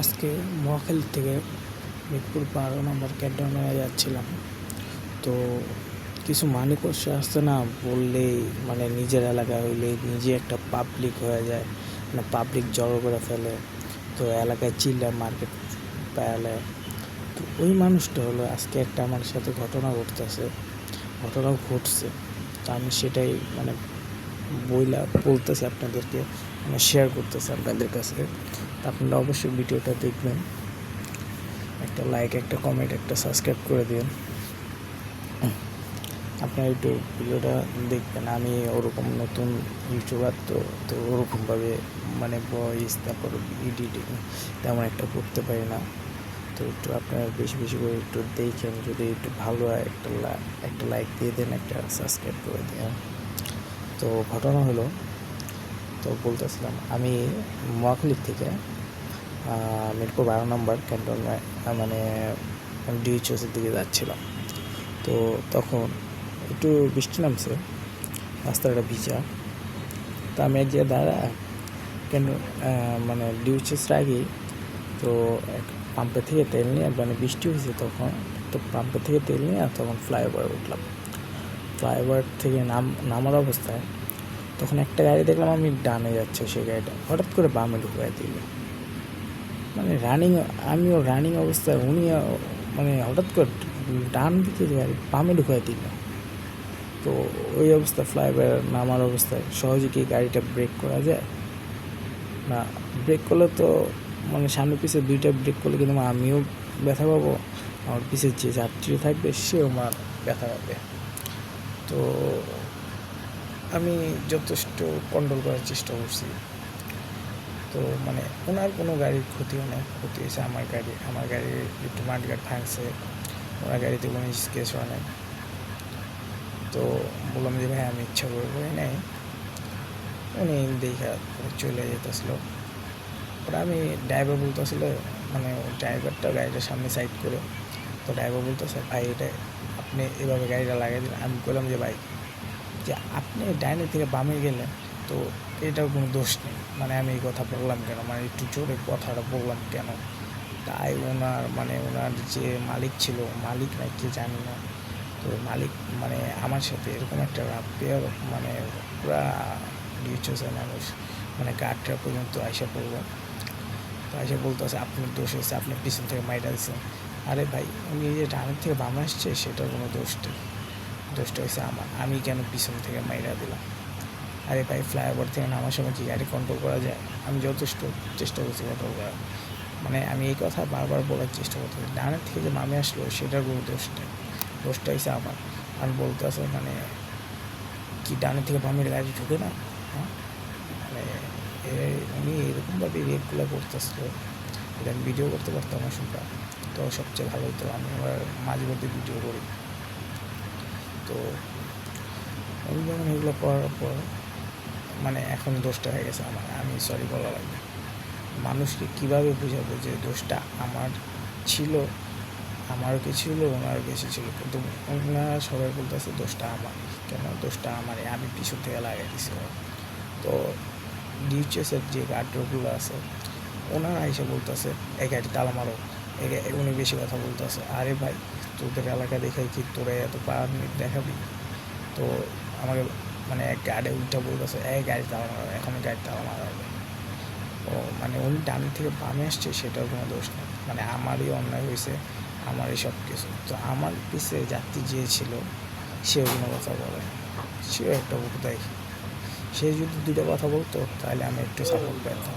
আজকে মহাখালী থেকে মিরপুর বারো নম্বর ক্যান্টনমেন্টে যাচ্ছিলাম। তো কিছু মানে করছে আসতে না বললেই মানে নিজের এলাকায় হইলে নিজে একটা পাবলিক হয়ে যায় মানে পাবলিক জড়ো করে ফেলে। তো এলাকায় চিল্লা মার্কেট পেলে। তো ওই মানুষটা হলো আজকে একটা আমার সাথে ঘটনা ঘটতেছে ঘটনাও ঘটছে। তো আমি সেটাই মানে বইলা বলতেছি আপনাদেরকে। মানে শেয়ার করতেছি আপনাদের কাছে। আপনারা অবশ্যই ভিডিওটা দেখবেন। একটা লাইক একটা কমেন্ট একটা সাবস্ক্রাইব করে দিন। আপনারা একটু ভিডিওটা দেখবেন। আমি ওরকম নতুন ইউটিউবার তো তো ওরকমভাবে মানে ভয়েস তারপর এডিটিং তেমন একটা করতে পারি না। তো একটু আপনারা বেশি বেশি করে একটু দেখেন। যদি একটু ভালো হয়, একটা একটা লাইক দিয়ে দেন, একটা সাবস্ক্রাইব করে দেন। তো ঘটনা হলো তো বলতেছিলাম, আমি মহাখালীর থেকে মিরপুর বারো নম্বর ক্যান্টনমে মানে ডিএইচএসের দিকে যাচ্ছিলাম। তো তখন একটু বৃষ্টি নামছে রাস্তাটা ভিজা। তো আমি এক জায়গায় দাঁড়া কেন মানে ডিউচেসের আগেই তো এক পাম্পে থেকে তেল নিয়ে মানে বৃষ্টি হয়েছে তখন, তো পাম্পে থেকে তেল নিয়ে তখন ফ্লাইওভার উঠলাম। ফ্লাইওভার থেকে নাম, নামার অবস্থায় তখন একটা গাড়ি দেখলাম, আমি ডানে যাচ্ছে সেই গাড়িটা। হঠাৎ করে বামে ঢুকাই দিল। মানে রানিং আমিও রানিং অবস্থায় উনি মানে হঠাৎ করে ডান দিকে গাড়ি, বামে ঢুকাই দিল। তো ওই অবস্থা, ফ্লাইওভার নামার অবস্থায় সহজে কি গাড়িটা ব্রেক করা যায়? না ব্রেক করলে তো মানে সামনে পিছে দুইটা ব্রেক করলে কিন্তু আমিও ব্যথা পাবো। আমার পিছে যে যাত্রী থাকবে, সেও আমার ব্যথা পাবে। তো আমি যথেষ্ট কন্ট্রোল করার চেষ্টা করছি। তো মানে ওনার কোনো গাড়ির ক্ষতিও নেই, ক্ষতি হয়েছে আমার গাড়ি, আমার গাড়ির একটু মাঠঘাট ভাঙছে, ওনার গাড়িতে কোনো স্কেচ হয় নাই। তো বললাম যে, ভাই, আমি ইচ্ছা করে নেই। উনি দেখা চলে যেতেছিল। ওরা আমি ড্রাইভার বলতেছিল মানে ড্রাইভারটা গাড়িটার সামনে সাইড করে। তো ড্রাইভার বলতেছে, ভাই, এটা আপনি এভাবে গাড়িটা লাগিয়ে দিন আমি বললাম যে, ভাই যে আপনি ডাইনে থেকে বামে গেলেন, তো এটার কোনো দোষ নেই। মানে আমি এই কথা বললাম কেন? মানে একটু জোরে কথাটা বললাম কেন? তাই ওনার মানে ওনার যে মালিক ছিল, মালিক না কি জানি না, তো মালিক মানে আমার সাথে এরকম একটা রাপিয়ার মানে পুরা ডিউচেছে মানুষ মানে গাড়িটা পর্যন্ত আইসা পড়ল। তো আইসা বলতেছে, আপনার দোষ হয়েছে আপনি পিছন থেকে মাইটা আরে ভাই, উনি যে ডানের থেকে বামে আসছে, সেটার কোনো দোষ নেই। দোষটা হয়েছে আমার। আমি কেন পিছন থেকে মাইরা দিলাম? আরে ভাই ফ্লাইওভার থেকে নামার সময় কি গাড়ি কন্ট্রোল করা যায়? আমি যথেষ্ট চেষ্টা করছি কন্ট্রোল করার। মানে আমি এই কথা বারবার বলার চেষ্টা করতেছি ডানের থেকে যে মামে আসলো, সেটার কোনো দোষ নেই। দোষটা হয়েছে আমার। আমি বলতে আছে মানে কি ডানের থেকে বামের গাড়ি ঢুকে না? হ্যাঁ? মানে উনি এরকমভাবে রেটগুলো করতেছিল। এটা আমি ভিডিও করতে পারতাম না শুনটা তো সবচেয়ে ভালো হতো আমি আবার মাঝে মধ্যে ভিডিও করি। তো আমি যখন এগুলো করার পর মানে এখন দোষটা হয়ে গেছে আমার। আমি সরি বলা লাগবে মানুষকে কীভাবে বোঝাবো যে দোষটা আমার ছিল? আমারও কিছু ছিল? ওনারও কিছু ছিল? কিন্তু ওনারা সবাই বলতেছে দোষটা আমার। কেন? দোষটা আমার আমি পিছন থেকে লাগিয়ে দিছি তো ডিউচেসের যে গার্ডগুলো আছে, ওনারা এসে বলতেছে এই গাড়ি তালা মারো। উনি বেশি কথা বলতেছে। আরে ভাই তোদের এলাকা দেখে কি তোরা এত পাওয়ার দেখাবি? তো আমাকে মানে এক গাড়ি উল্টা বলতেছে এই গাড়ি তালা মারো এখন গাড়ি তালা মারা হবে। ও মানে উনি ডান থেকে বামে আসছে, সেটাও কোনো দোষ নেই। মানে আমারই অন্যায় হয়েছে, আমারই সব কিছু তো আমার পিছে যাত্রী যে ছিল, সেও কোনো কথা বলে সেও একটা দেয় সে যদি দুটো কথা বলতো, তাহলে আমি একটু সাপোর্ট পেতাম।